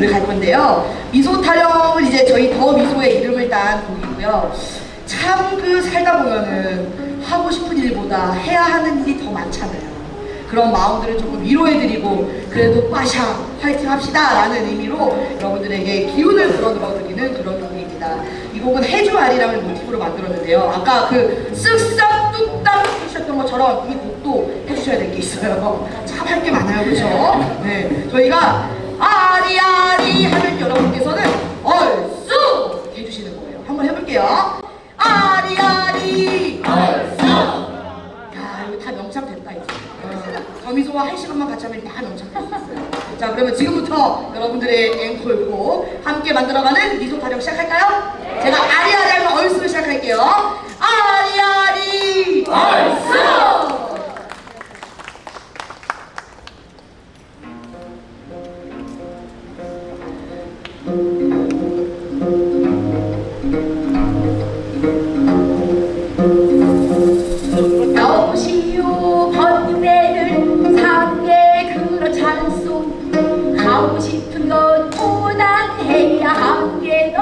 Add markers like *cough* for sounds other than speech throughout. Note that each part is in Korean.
노력할 건데요. 미소 타령은 이제 저희 더 미소의 이름을 딴 곡이고요. 참 그 살다 보면은 하고 싶은 일보다 해야 하는 일이 더 많잖아요. 그런 마음들을 조금 위로해드리고 그래도 빠샤 화이팅 합시다 라는 의미로 여러분들에게 기운을 불어넣어드리는 그런 곡입니다. 이 곡은 해주아리랑을 모티브로 만들었는데요. 아까 그 쓱싹 뚝딱 해주셨던 것처럼 이 곡도 해주셔야 될 게 있어요. 참 할 게 많아요. 그렇죠? 네, 저희가 아리아리 하면 여러분께서는 얼쑤 해주시는 거예요. 한번 해볼게요. 아리아리 얼쑤 야 이거 다 명창 됐다 이제 어, 더미소와 한 시간만 같이 하면 다 명창 됐어요 자 그러면 지금부터 여러분들의 앵콜곡 함께 만들어가는 미소 타령 시작할까요? 제가 아리아리 하면 얼쑤 시작할게요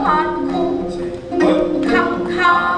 한게더 많고 캄캄한 하늘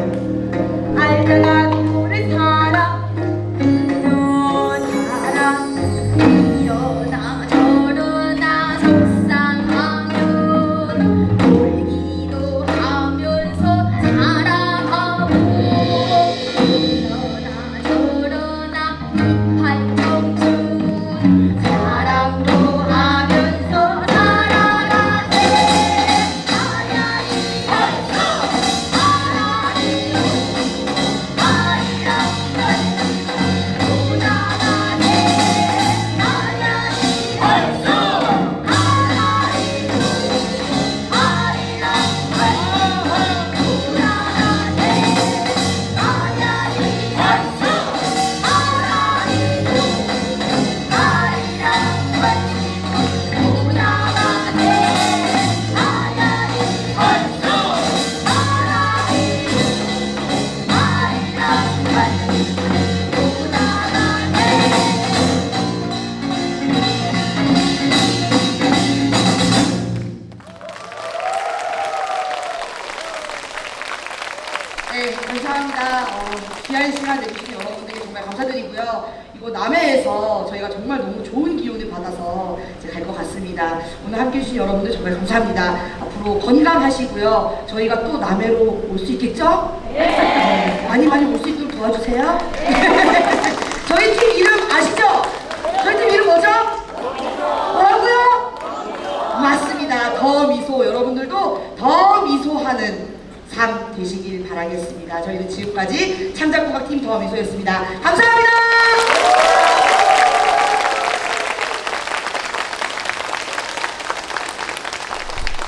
감사합니다. 어, 귀한 시간 내주신 여러분들께 정말 감사드리고요. 이거 남해에서 저희가 정말 너무 좋은 기운을 받아서 갈 것 같습니다. 오늘 함께 해주신 여러분들 정말 감사합니다. 앞으로 건강하시고요. 저희가 또 남해로 올 수 있겠죠? 네. 많이 많이 올 수 있도록 도와주세요. *laughs* 저희 팀 이름 아시죠? 저희 팀 이름 뭐죠? 뭐라고요? 맞습니다. 더 미소 여러분들도 더 미소하는 삶 되시길 바라겠습니다. 저희는 지금까지 창작국악팀 더 미소였습니다. 감사합니다.